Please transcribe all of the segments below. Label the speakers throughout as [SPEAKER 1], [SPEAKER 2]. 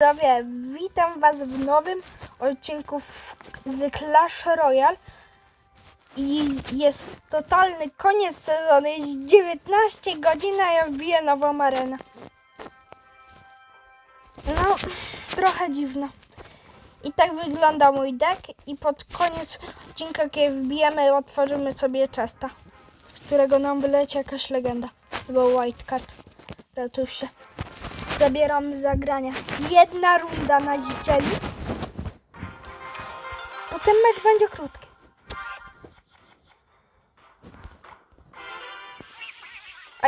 [SPEAKER 1] Widzowie, witam Was w nowym odcinku z Clash Royale i jest totalny koniec sezonu, jest 19 godzin, a ja wbiję nową arenę. No, trochę dziwne. I tak wygląda mój deck i pod koniec odcinka, kiedy wbijemy, otworzymy sobie chesta, z którego nam wyleci jakaś legenda, albo white card. Ratuj się. Zabieram zagrania. Jedna runda na dzieli. Potem mecz będzie krótki.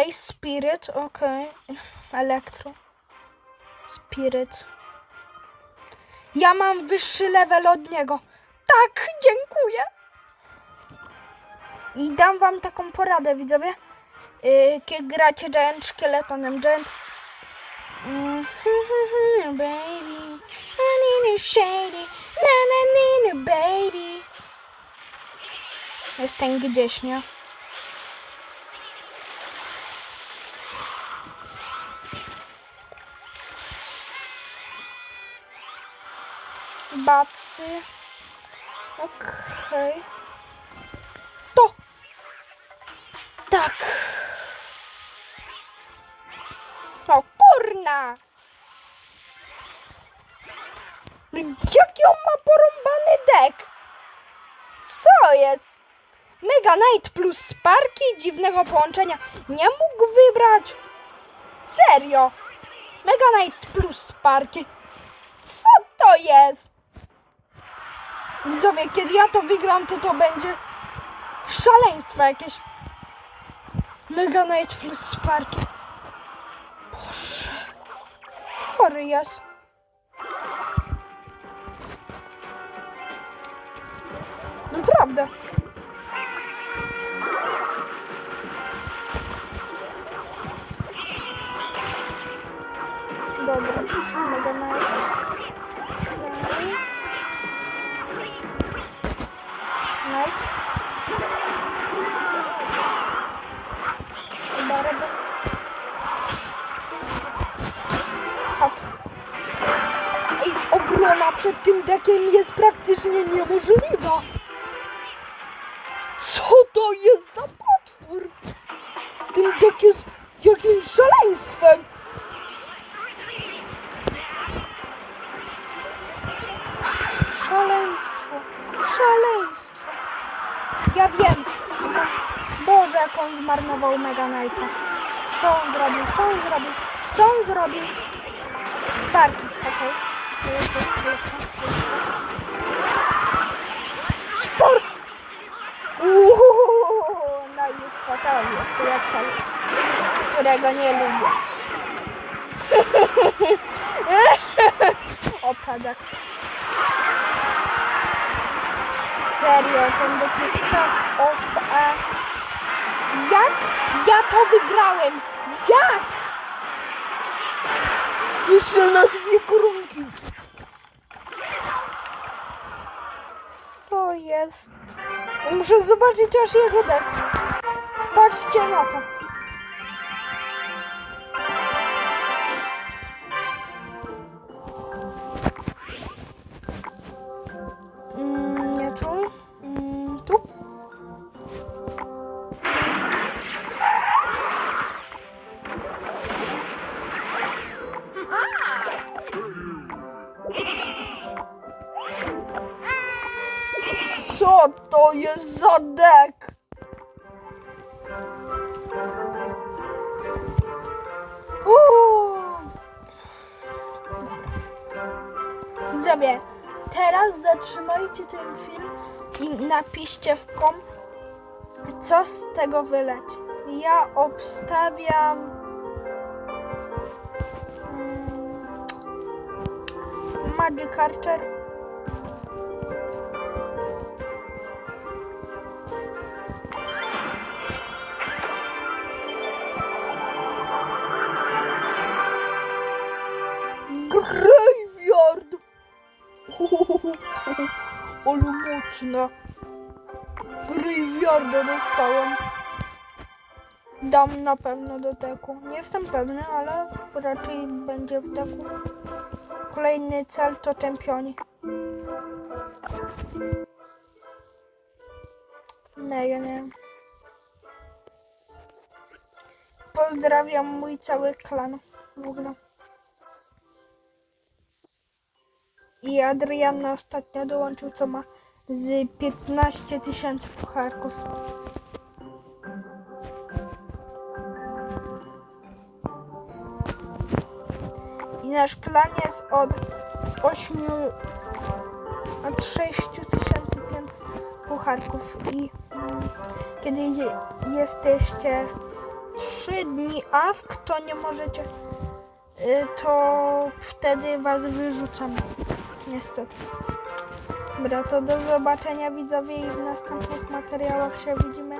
[SPEAKER 1] Ice Spirit, okej. Elektro. Spirit. Ja mam wyższy level od niego. Tak, dziękuję. I dam wam taką poradę, widzowie. Yy, gracie Giant Szkieletonem. Giant baby, I need shady, na na na baby. Jestem gdzieś, nie? Bacy. Okej. To. Tak. Kurna! Jaki on ma porąbany dek? Co jest? Mega Knight plus Sparki dziwnego połączenia. Nie mógł wybrać. Serio. Mega Knight plus Sparki. Co to jest? Widzowie, kiedy ja to wygram, to to będzie szaleństwo jakieś. Mega Knight plus Sparki. Boże. Chory jest. Naprawdę. Dobra, dekiem jest praktycznie niemożliwa. Co to jest za potwór? Ten dek jest jakimś szaleństwem. Szaleństwo, szaleństwo. Ja wiem. Boże, jak on zmarnował Mega Knighta. Co on zrobił? Co on zrobił? Co on zrobił? Sparki, okej. Sport! Uuu, no już gotowy, przyjaciel, którego nie lubię. Opadek. Serio, ten dek jest tak OP. Jak ja to wygrałem? Jak? Jeszcze na dwie korunki. Co jest? Muszę zobaczyć aż jego dek. Patrzcie na to. Co to jest za dek? Widzowie, teraz zatrzymajcie ten film i napiszcie w kom, co z tego wyleci. Ja obstawiam... mm, Magic Archer. Graveyard! Ale mocna. Graveyarda dostałem. Dam na pewno do teku. Nie jestem pewny, ale raczej będzie w teku. kolejny cel to czempioni. Nie, ja nie. Pozdrawiam mój cały klan w ogóle. I Adrian ostatnio dołączył, co ma z 15 tysięcy pucharków. I nasz klan jest od 8 od 6500 pucharków i kiedy je, jesteście 3 dni AFK, to nie możecie y, to wtedy was wyrzucam. Niestety. Dobra, to do zobaczenia widzowie i w następnych materiałach się widzimy